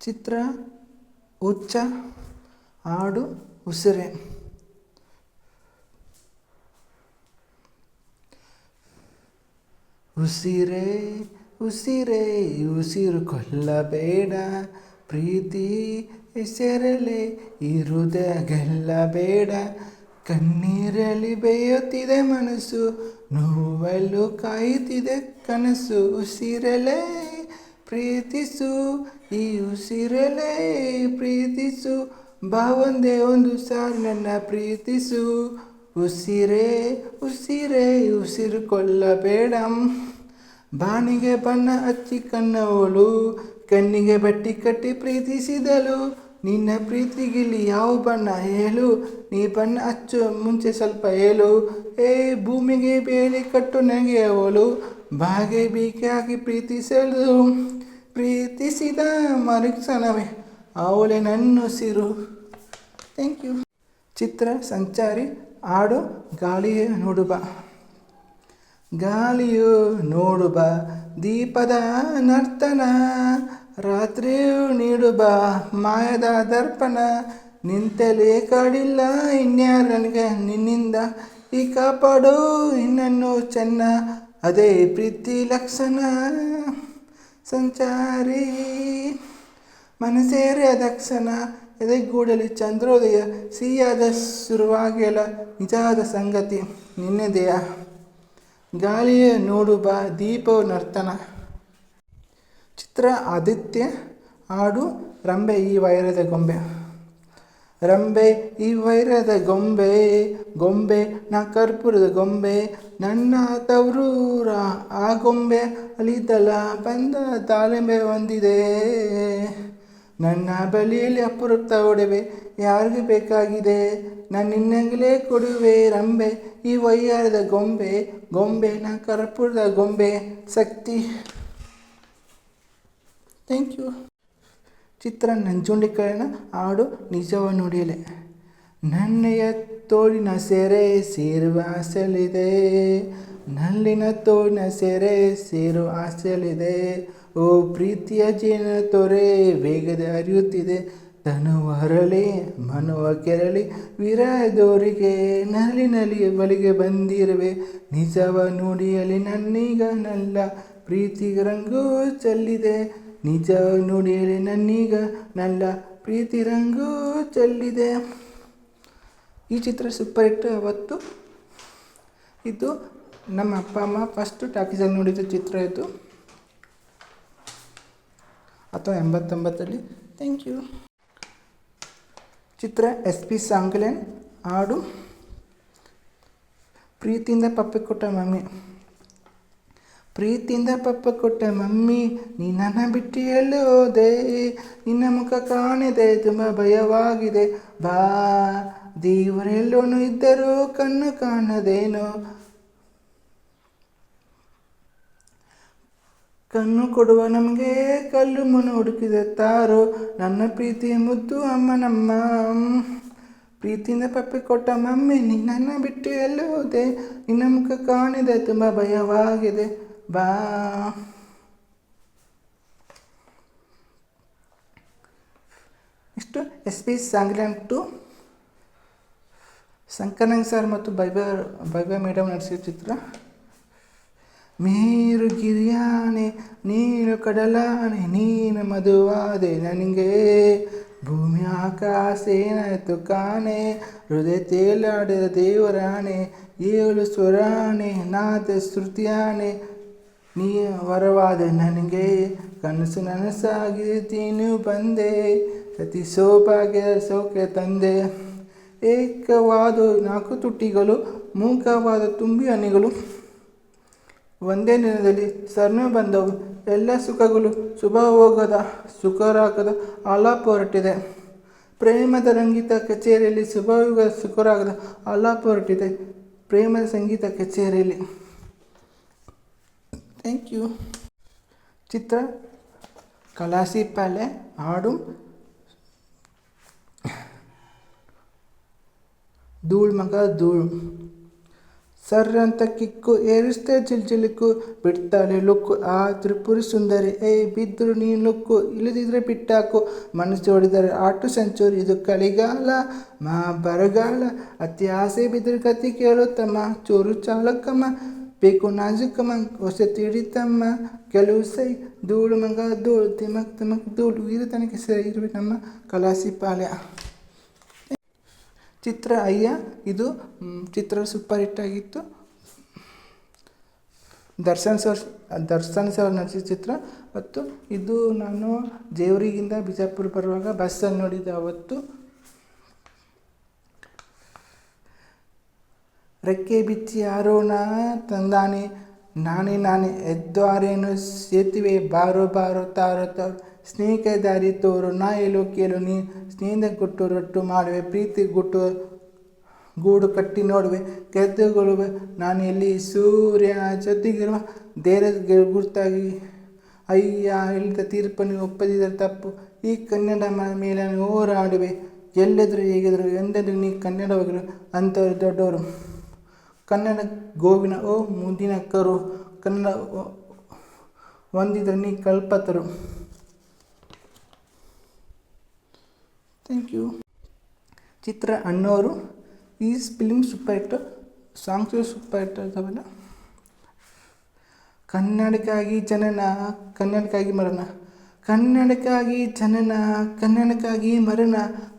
ಚಿತ್ರ, ಹುಚ್ಚ, ಹಾಡು, ಉಸಿರೆ. ಉಸಿರೆ, ಉಸಿರೇ, ಉಸಿರು ಕೊಲ್ಲಬೇಡ. ಪ್ರೀತಿ ಹೆಸರಲೆ ಇರುದ ಗೆಲ್ಲಬೇಡ ಕಣ್ಣೀರಲ್ಲಿ ಬೇಯುತ್ತಿದೆ ಮನಸ್ಸು ನೋವಲು ಕಾಯುತ್ತಿದೆ ಕನಸು. ಉಸಿರಲೆ ಪ್ರೀತಿಸು ಈ ಉಸಿರಲೇ ಪ್ರೀತಿಸು. ಭಾವಂದೇ ಒಂದು ಸಾರಿ ನನ್ನ ಪ್ರೀತಿಸು. ಉಸಿರೇ ಉಸಿರೇ ಉಸಿರು ಕೊಲ್ಲಬೇಡ ಬಾಣಿಗೆ ಬಣ್ಣ ಹಚ್ಚಿ ಕಣ್ಣವಳು. ಕಣ್ಣಿಗೆ ಬಟ್ಟಿ ಕಟ್ಟಿ ಪ್ರೀತಿಸಿದಳು. ನಿನ್ನ ಪ್ರೀತಿಗಿಲ್ಲಿ ಯಾವ ಬಣ್ಣ ಹೇಳು. ನೀ ಬಣ್ಣ ಹಚ್ಚು, ಮುಂಚೆ ಸ್ವಲ್ಪ ಹೇಳು. ಏ, ಭೂಮಿಗೆ ಬೇಲಿ ಕಟ್ಟು ನನಗೆ ಅವಳು ಬಾಗೆ ಬೀಕೆ ಹಾಕಿ ಪ್ರೀತಿಸಲು. ಪ್ರೀತಿಸಿದ ಮರುಕ್ಷಣವೇ, ಅವಳೆ ನನ್ನುಸಿರು ಥ್ಯಾಂಕ್ ಯು ಚಿತ್ರ ಸಂಚಾರಿ ಹಾಡು ಗಾಳಿಯ ನೋಡುಬ. ಗಾಳಿಯು ನೋಡುಬ, ದೀಪದ ನರ್ತನ, ರಾತ್ರಿಯು ನೀಡುಬ, ಮಾಯದ ದರ್ಪಣ. ನಿಂತಲೇ ಕಾಡಿಲ್ಲ ಇನ್ಯಾರು ನನಗೆ ನಿನ್ನಿಂದ ಈ ಕಾಪಾಡು, ಇನ್ನನ್ನು ಚೆನ್ನ, ಅದೇ ಪ್ರೀತಿ ಲಕ್ಷಣ. ಸಂಚಾರಿ. ಮನಸೇರೆ ದಕ್ಷಣ ಎದೆಗೂಡಲಿ ಚಂದ್ರೋದಯ ಸಿಹಿಯಾದ ಶುರುವಾಗೆಲ್ಲ ನಿಜವಾದ ಸಂಗತಿ ನಿನ್ನೆದೆಯ ಗಾಳಿಯ ನೋಡು ಬಾ ದೀಪ ನರ್ತನ. ಚಿತ್ರ ಆದಿತ್ಯ ಹಾಡು ರಂಬೆ ಈ ವೈರದ ಗೊಂಬೆ. ರಂಬೆ, ಈ ವೈರದ ಗೊಂಬೆ ಗೊಂಬೆ, ನಾ ಕರ್ಪೂರದ ಗೊಂಬೆ, ನನ್ನ ತವರೂರ ಆ ಗೊಂಬೆ ಅಲಿದಲ ಬಂದ ತಾಳೆಂಬೆ ಹೊಂದಿದೆ. ನನ್ನ ಬಳಿಯಲ್ಲಿ ಅಪರೂಪ ಒಡವೆ ಯಾರಿಗೂ ಬೇಕಾಗಿದೆ? ನಾನು ನಿನ್ನಂಗಲೇ ಕೊಡುವೆ ರಂಬೆ, ಈ ವೈಯಾರದ ಗೊಂಬೆ ಗೊಂಬೆ, ನಾ ಕರ್ಪೂರದ ಗೊಂಬೆ, ಶಕ್ತಿ. ಥ್ಯಾಂಕ್ ಯು ಚಿತ್ರ ನಂಜುಂಡಿಕರಣ ಹಾಡು ನಿಜವ ನುಡಿಯಲೆ. ನನ್ನೆಯ ತೋಳಿನ ಸೆರೆ ಸೇರುವ ಆಸೆಲಿದೆ ನಲ್ಲಿನ ತೋಳಿನ ಸೆರೆ ಸೇರುವ ಆಸೆಲಿದೆ ಓ ಪ್ರೀತಿಯ ಜೀನ ತೊರೆ ವೇಗದ ಅರಿಯುತ್ತಿದೆ ತನು ಹರಳಿ, ಮನುವ ಕೆರಳಿ ವಿರದೋರಿಗೆ ನಲ್ಲಿ ನಲಿ ಬಳಿಗೆ ಬಂದಿರುವೆ. ನಿಜವ ನುಡಿಯಲಿ ನನ್ನೀಗ ನಲ್ಲ ಪ್ರೀತಿ ರಂಗು ಚೆಲ್ಲಿದೆ. ನಿಜ ನುಡಿಯಲಿ ನನ್ನೀಗ ನನ್ನ ಪ್ರೀತಿ ರಂಗು ಚೆಲ್ಲಿದೆ. ಈ ಚಿತ್ರ ಸೂಪರ್ ಹಿಟ್ ಅವತ್ತು ಇದು ನಮ್ಮ ಅಪ್ಪ, ಅಮ್ಮ ಫಸ್ಟು ಟಾಕೀಸಲ್ಲಿ ನೋಡಿದ ಚಿತ್ರ ಇದು. ಅಥವಾ ಎಂಬತ್ತೊಂಬತ್ತರಲ್ಲಿ ಥ್ಯಾಂಕ್ ಯು ಚಿತ್ರ ಎಸ್ ಪಿ ಸಾಂಗ್ಲೆನ್ ಹಾಡು. ಪ್ರೀತಿಯಿಂದ ಪಪ್ಪಿ ಕೊಟ್ಟ ಮಮ್ಮಿ. ಪ್ರೀತಿಯಿಂದ ಪಪ್ಪ ಕೊಟ್ಟ ಮಮ್ಮಿ, ನೀ ನನ್ನ ಬಿಟ್ಟು ಹೋದೆ. ನಿನ್ನ ಮುಖ ಕಾಣಿದೆ, ತುಂಬ ಭಯವಾಗಿದೆ. ಬಾ, ದೇವರೆಲ್ಲೋನು ಇದ್ದರೂ ಕಣ್ಣು ಕಾಣದೇನೋ. ಕಣ್ಣು ಕೊಡುವ ನಮಗೆ ಕಲ್ಲು ಮನು ಹುಡುಕಿದ ತಾರೋ, ನನ್ನ ಪ್ರೀತಿಯ ಮುದ್ದು ಅಮ್ಮ ನಮ್ಮ ಪ್ರೀತಿಯಿಂದ ಪಪ್ಪೆ ಕೊಟ್ಟ ಮಮ್ಮಿ ನಿನ್ನನ್ನು ಬಿಟ್ಟು ಎಲ್ಲೋದೆ ನಿನ್ನ ಮುಖ ಕಾಣಿದೆ, ತುಂಬ ಭಯವಾಗಿದೆ. ಬಾ ಇಷ್ಟು S P Sangliana two Shankarnag sir ಮತ್ತು ಭವ್ಯ ಭವ್ಯ ಮೇಡಮ್ ನಡೆಸಿದ ಚಿತ್ರ. ಮೀರು ಗಿರಿಯಾನೆ ನೀನು ಕಡಲಾನೆ, ನೀನು ಮಧುವಾದೆ, ನನಗೆ ಭೂಮಿ ಆಕಾಶ ಏನಾಯ್ತು ಕಾಣೆ, ಹೃದಯ ತೇಲಾಡಿದ ದೇವರಾಣೆ, ಏಳು ಸ್ವರಾಣೆ, ನಾದ ಶ್ರುತಿಯಾನೆ ನೀ ವರವಾದ ನನಗೆ ಕನಸು ನನಸಾಗಿ ತೀನು ಬಂದೆ. ಸತಿ ಸೋಪಾಗೆ ಸೋಕೆ ತಂದೆ. ಏಕವಾದ ನಾಲ್ಕು ತುಟ್ಟಿಗಳು ಮೂಕವಾದ ತುಂಬಿ ಅನಿಗಳು ಒಂದೇ ದಿನದಲ್ಲಿ ಸರ್ಣ ಬಂದವು. ಎಲ್ಲ ಸುಖಗಳು ಶುಭ ಹೋಗದ ಸುಖರಾಗದ ಆಲಾಪ ಹೊರಟಿದೆ. ಪ್ರೇಮದ ರಂಗಿತ ಕಚೇರಿಯಲ್ಲಿ ಶುಭಯುಗ ಸುಖರಾಗದ ಆಲಾಪ ಹೊರಟಿದೆ. ಪ್ರೇಮದ ಸಂಗೀತ ಕಚೇರಿಯಲ್ಲಿ. ಥ್ಯಾಂಕ್ ಯು ಚಿತ್ರ ಕಲಾಸಿ ಪಾಲೆ ಹಾಡು ಧೂಳ್ ಮಗ ಧೂಳ್ ಸರ್ರಂತ ಕಿಕ್ಕು ಏರಿಸ್ತೆ ಚಿಲ್ಚಿಲಿಕ್ಕು ಬಿಡ್ತಾಳೆ ಲುಕ್ಕು ಆ ತ್ರಿಪುರಿ ಸುಂದರಿ ಏ ಬಿದ್ದರು ನೀನು ಲುಕ್ಕು ಇಳಿದಿದ್ರೆ ಬಿಟ್ಟಾಕು ಮನಸ್ಸು ಹೊಡಿದರೆ ಆಟು ಸೆಂಚುರಿ ಇದು ಕಳಿಗಾಲ ಮಾ ಬರಗಾಲ ಅತಿ ಆಸೆ ಬಿದ್ದರೆ ಕತಿ ಕೇಳುತ್ತಮ್ಮ ಚೂರು ಚಾಲಕಮ್ಮ ಬೇಕು ನಾಜುಕಮ್ಮ ಹೊಸ ತಿಳಿತಮ್ಮ ಕೆಲವು ಸೈ ಧೂಳು ಮಗ ಧೂಳು ತಿಮಕ್ ತಿಮಕ್ ಧೂಳು ಇರು ತನಕ ನಮ್ಮ ಕಲಾಸಿ ಚಿತ್ರ ಅಯ್ಯ ಇದು ಚಿತ್ರ ಸೂಪರ್ ಹಿಟ್ ಆಗಿತ್ತು ದರ್ಶನ್ ಸರ್ ದರ್ಶನ್ ಸರ್ ನಟಿಸಿದ ಚಿತ್ರ ಮತ್ತು ಇದು ನಾನು ಜೇವರಿಗಿಂದ ಬಿಜಾಪುರ ಬರುವಾಗ ಬಸ್ಸಲ್ಲಿ ನೋಡಿದ್ದೆ ಅವತ್ತು ರೆಕ್ಕೆ ಬಿಚ್ಚಿ ಯಾರೋಣ ತಂದಾನೆ. ನಾನೇ ನಾನೇ. ಎದ್ದಾರೇನು ಸೇತುವೆ ಬಾರೋ ಬಾರೋ, ತಾರೋ ತಾರೋ. ಸ್ನೇಹ ದಾರಿ ತೋರು, ನಾ ಎಲ್ಲೋ ಕೇಳು. ನೀ ಸ್ನೇಹಿತ ಗುಟ್ಟು, ರೊಟ್ಟು ಮಾಡುವೆ, ಪ್ರೀತಿ ಗುಟ್ಟು, ಗೂಡು ಕಟ್ಟಿ ನೋಡುವೆ ಗೆದ್ದುಗೊಳ್ಳುವೆ ನಾನು ಎಲ್ಲಿ? ಸೂರ್ಯ ಜೊತೆಗಿರುವ ದೇರ ಗುರ್ತಾಗಿ. ಅಯ್ಯ, ಹೇಳಿದ ತೀರ್ಪನ್ನು ಒಪ್ಪದಿದ್ದರೆ ತಪ್ಪು. ಈ ಕನ್ನಡ ಮೇಲೆ ಹೋರಾಡುವೆ. ಎಲ್ಲೆದ್ರು ಹೇಗಿದ್ರು ಎಂದೆದ್ರು ನೀ ಕನ್ನಡವಾಗಿರು ಅಂಥವ್ರು ದೊಡ್ಡವರು. ಕನ್ನಡ ಗೋವಿನ, ಓ ಮುಂದಿನ ಕರು ಕನ್ನಡ ಒಂದಿದ್ರೆ ನೀ ಕಲ್ಪತರು. ಥ್ಯಾಂಕ್ ಯು ಚಿತ್ರ ಅಣ್ಣವರು ಈ film super hit songs super hit ಕನ್ನಡಕ್ಕಾಗಿ ಜನನ, ಕನ್ನಡಕ್ಕಾಗಿ ಮರಣ. ಕನ್ನಡಕ್ಕಾಗಿ ಜನನ, ಕನ್ನಡಕ್ಕಾಗಿ ಮರಣ,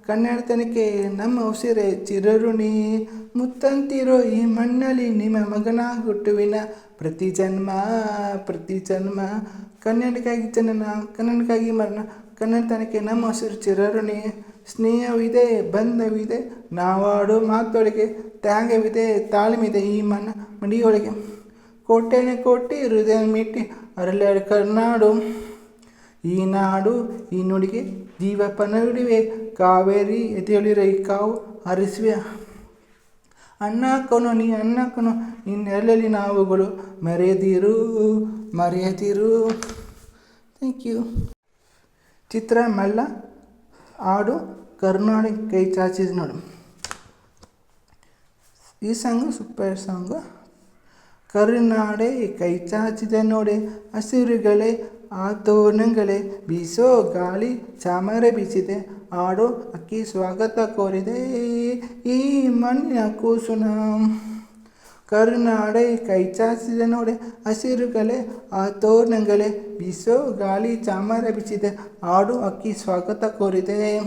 ಕನ್ನಡತನಕ್ಕೆ ನಮ್ಮ ಉಸಿರೇ ಚಿರಋಣಿ. ಮುತ್ತಂತಿರೋ ಈ ಮಣ್ಣಲ್ಲಿ ನಿಮ್ಮ ಮಗನ ಹುಟ್ಟುವಿನ ಪ್ರತಿ ಜನ್ಮ ಪ್ರತಿ ಜನ್ಮ. ಕನ್ನಡಕ್ಕಾಗಿ ಜನನ, ಕನ್ನಡಕ್ಕಾಗಿ ಮರಣ, ಕನ್ನಡತನಕ್ಕೆ ನಮ್ಮ ಉಸಿರು ಚಿರಋಣಿ. ಸ್ನೇಹವಿದೆ, ಬಂಧವಿದೆ, ನಾವಾಡು ಮಾತೊಳಗೆ, ತ್ಯಾಗವಿದೆ ತಾಳ್ಮಿದೆ ಈ ಮನ ಮಡಿಯೊಳಗೆ. ಕೋಟೆನೆ ಕೋಟಿ, ಹೃದಯ ಮೀಟಿ ಅರಳೆ ಕರ್ನಾಡು. ಈ ಈ ನುಡಿಗೆ ಜೀವಪನವಿಡುವೆ ಕಾವೇರಿ ಎದೆಯೊಳಿರ ಈ ಕಾವು ಹರಿಸುವೆ ಅಣ್ಣ ಕನು ನೀ ಅಣ್ಣ ಕನು ನಿನ್ನೆರಳಲ್ಲಿ ನಾವುಗಳು ಮರೆಯದಿರು ಮರೆಯದಿರು. ಥ್ಯಾಂಕ್ ಯು ಚಿತ್ರ ಮಲ್ಲ ಹಾಡು ಕರ್ನಾಟಕ ಕೈ ಚಾಚಿದ ನೋಡು. ಈ ಸಾಂಗು ಸೂಪರ್ ಸಾಂಗು. ಕರುನಾಡೆ ಕೈ ಚಾಚಿದೆ ನೋಡೆ, ಹಸಿರುಗಳೇ ಆ ತೋರಣಗಳೇ ಬೀಸೋ ಗಾಳಿ, ಚಾಮರ ಬೀಸಿದೆ ಆಡೋ ಅಕ್ಕಿ ಸ್ವಾಗತ ಕೋರಿದೆ. ಈ ಮಣ್ಣಿನ ಕೂಸುನ ಕರುನಾಡೆ ಕೈ ಚಾಚಿದ ನೋಡೆ, ಹಸಿರುಗಳೇ ಆ ತೋರಣಗಳೇ ಬೀಸೋ ಗಾಳಿ, ಚಾಮರ ಬೀಸಿದೆ ಆಡು ಅಕ್ಕಿ ಸ್ವಾಗತ ಕೋರಿದೆ.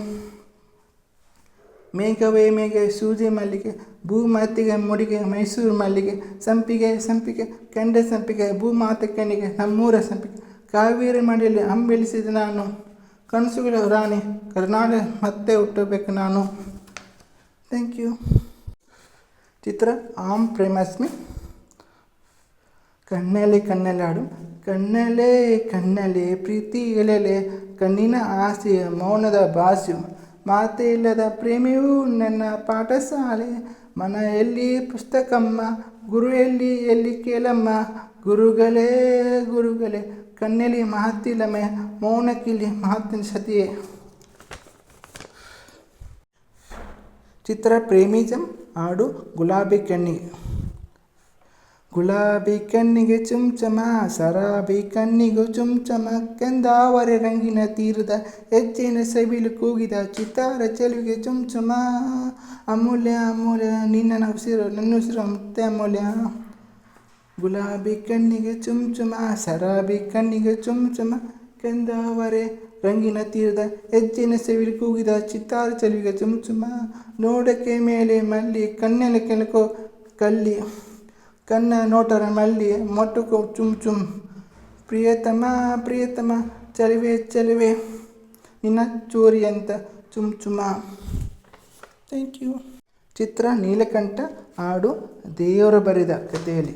ಮೇಘವೇ ಮೇಘ ಸೂಜಿ ಮಲ್ಲಿಗೆ ಭೂಮಾತಿಗೆ ಮುಡಿಗೆ, ಮೈಸೂರು ಮಲ್ಲಿಗೆ, ಸಂಪಿಗೆ ಸಂಪಿಗೆ, ಕೆಂಡ ಸಂಪಿಗೆ, ಭೂಮಾತೆ ಕಣಿಗೆ ನಮ್ಮೂರ ಸಂಪಿಗೆ. ಕಾವೇರಿ ಮಡಿಯಲ್ಲಿ ಅಂಬೆಳಿಸಿದ ನಾನು. ಕನಸುಗಳ ರಾಣಿ ಕರ್ನಾಟಕ ಮತ್ತೆ ಹುಟ್ಟಬೇಕು ನಾನು. ಥ್ಯಾಂಕ್ ಯು ಚಿತ್ರ, ಆಮ್ ಪ್ರೇಮಸ್ಮಿ. ಕಣ್ಣಲೆ ಕಣ್ಣಲಾಡು ಕಣ್ಣಲೆ ಕಣ್ಣಲೆ, ಪ್ರೀತಿ ಎಳೆಲೆ. ಕಣ್ಣಿನ ಆಸೆಯ ಮೌನದ ಭಾಷೆ ಮಾತೆ ಇಲ್ಲದ ಪ್ರೇಮಿಯು ನನ್ನ ಪಾಠಶಾಲೆ. ಮನೆಯಲ್ಲಿ ಪುಸ್ತಕಮ್ಮ ಗುರು ಎಲ್ಲಿ ಎಲ್ಲಿ ಕೇಳಮ್ಮ. ಗುರುಗಳೇ ಗುರುಗಳೇ. ಕಣ್ಣಲ್ಲಿ ಮಾತಿಲ್ಲಮೆ ಮೌನಕಿಲಿ ಮಹತ್ತಿನ ಸತಿಯೇ. ಚಿತ್ರ ಪ್ರೇಮಿಜಂ ಹಾಡು ಗುಲಾಬಿ ಕಣ್ಣಿಗೆ ಗುಲಾಬಿ ಕಣ್ಣಿಗೆ ಚುಂಚಮ, ಸರಾಬಿ ಕಣ್ಣಿಗೂ ಚುಂಚಮ, ಕೆಂದಾವರೆ ರಂಗಿನ ತೀರದ ಹೆಚ್ಚಿನ ಸವಿಲು ಕೂಗಿದ ಚಿತ್ತಾರ ಚೆಲುವಿಗೆ ಚುಂಚಮ. ಅಮೂಲ್ಯ ಅಮೂಲ್ಯ, ನಿನ್ನ ಉಸಿರು ನನ್ನ ಉಸಿರು ಮತ್ತೆ ಅಮೂಲ್ಯ. ಗುಲಾಬಿ ಕಣ್ಣಿಗೆ ಚುಂಚುಮ ಸರಾಬಿ ಕಣ್ಣಿಗೆ ಚುಂಚುಮ ಕೆಂದವರೆ, ರಂಗಿನ ತೀರದ ಹೆಜ್ಜಿನ ಸವಿಲು ಕೂಗಿದ ಚಿತ್ತಾರ ಚೆಲುವಿಗೆ ಚುಂಚುಮ ನೋಡಕ್ಕೆ ಮೇಲೆ ಮಲ್ಲಿ ಕಣ್ಣೆಲೆ ಕೆಳಕೋ ಕಲ್ಲಿ, ಕಣ್ಣ ನೋಟರ ಮಲ್ಲಿ ಮೊಟ್ಟುಕೋ ಚುಮ್ ಪ್ರಿಯತಮ ಪ್ರಿಯತಮ, ಚಲುವೆ, ಚಲಿವೆ, ನಿನ್ನ ಚೂರಿ ಅಂತ ಚುಮ್ ಚುಮ ಥ್ಯಾಂಕ್ ಯು. ಚಿತ್ರ ನೀಲಕಂಠ ಹಾಡು ದೇವರ ಬರೆದ ಕಥೆಯಲ್ಲಿ.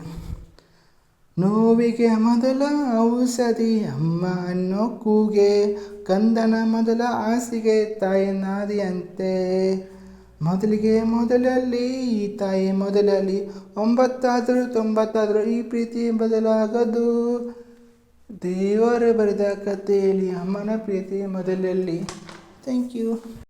ನೋವಿಗೆ ಮೊದಲ ಔಷಧಿ ಅಮ್ಮ ಅನ್ನೋ ಕೂಗೆ, ಕಂದನ ಮೊದಲ ಹಾಸಿಗೆ ತಾಯಿ ನಾದಿಯಂತೆ. ಮೊದಲಿಗೆ ಮೊದಲಲ್ಲಿ, ಈ ತಾಯಿ ಮೊದಲಲ್ಲಿ ಒಂಬತ್ತಾದರೂ ತೊಂಬತ್ತಾದರೂ ಈ ಪ್ರೀತಿ ಬದಲಾಗದು. ದೇವರ ಬರೆದ ಕಥೆಯಲ್ಲಿ ಅಮ್ಮನ ಪ್ರೀತಿ ಮೊದಲಲ್ಲಿ. Thank you